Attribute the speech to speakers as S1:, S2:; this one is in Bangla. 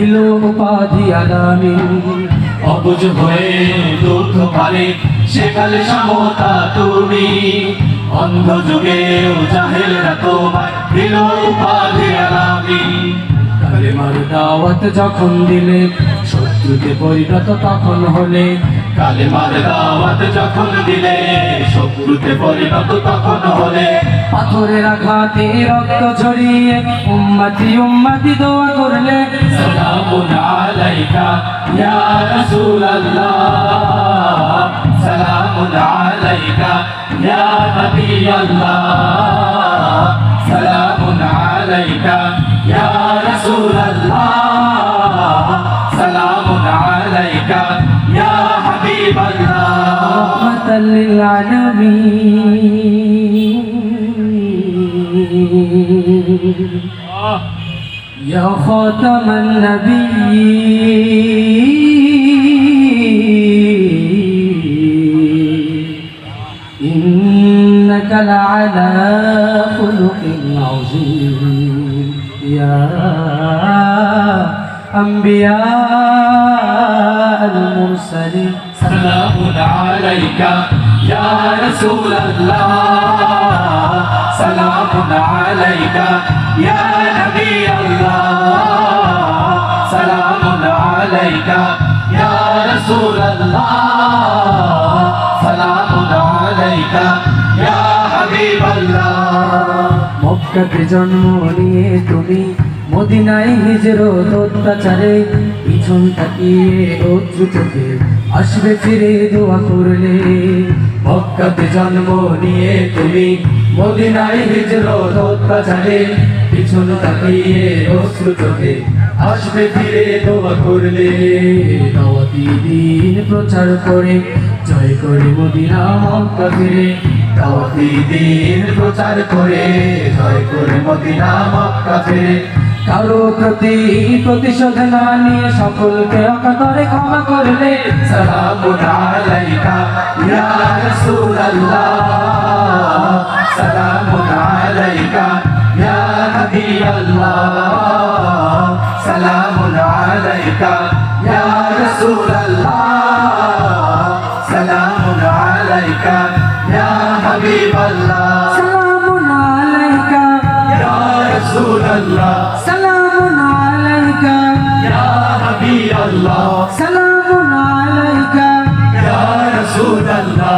S1: দিল উপাধি আলামী
S2: অবুঝ হয়ে দুঃখ পারে সেকালে সমতা তুমি। অন্ধ যুগেও জাহেলরা তোমায় দিল উপাধি আলামী
S1: কালেমার দাওয়াত যখন দিলে শত্রুতে পরিণত তখন হলে।
S2: কালেমার দাওয়াত যখন দিলে শত্রুতে পরিণত তখন হলে।
S1: পাথরের আঘাতে রক্ত ঝরিয়ে উম্মতি উম্মতি দোয়া করলে,
S2: সালামুন আলাইকা ইয়া রাসূলুল্লাহ, সালামুন আলাইকা ইয়া নবিয়াল্লাহ সালামুন আলাইকা ইয়া রাসূলুল্লাহ, সালামুন আলাইকা ইয়া হাবিবাল্লাহ।
S1: রহমাতাল يا خاتم النبي إنك لعلى خلق عظيم. يا أنبياء المرسلين.
S2: سلام عليك يا رسول الله. عليك يا نبي الله سلام عليك يا رسول الله سلام عليك يا حبيب الله
S1: মক্কাতে জন্ম নিয়ে তুমি মদিনায় হিজরত অত্যাচারে পিছন তাকিয়ে অশ্রু চোখে আসবে ফিরে দোয়া করলে।
S2: মক্কাতে জন্ম নিয়ে তুমি মদিনায় হিজরত অত্যাচারে। পিছন তাকিয়ে অশ্রু চোখে আসবে ফিরে দোয়া করলে।
S1: দাওয়াতি দিন প্রচার করে, জয় করে মদিনা মক্কা ফিরে।
S2: দাওয়াতি দিন প্রচার করে, জয় করে মদিনা মক্কা ফিরে।
S1: কারও প্রতি প্রতিশোধ না নিয়ে সকলকে অকাতরে ক্ষমা করলে
S2: সালামুন আলাইকা ইয়া রাসূলুল্লাহ। সালামুন আলাইকা ইয়া নবিয়াল্লাহ সালামুন আলাইকা ইয়া রাসূলুল্লাহ। সালামুন আলাইকা ইয়া হাবিবাল্লাহ।
S1: সালামুন আলাইকা।
S2: ইয়া রাসূলুল্লাহ।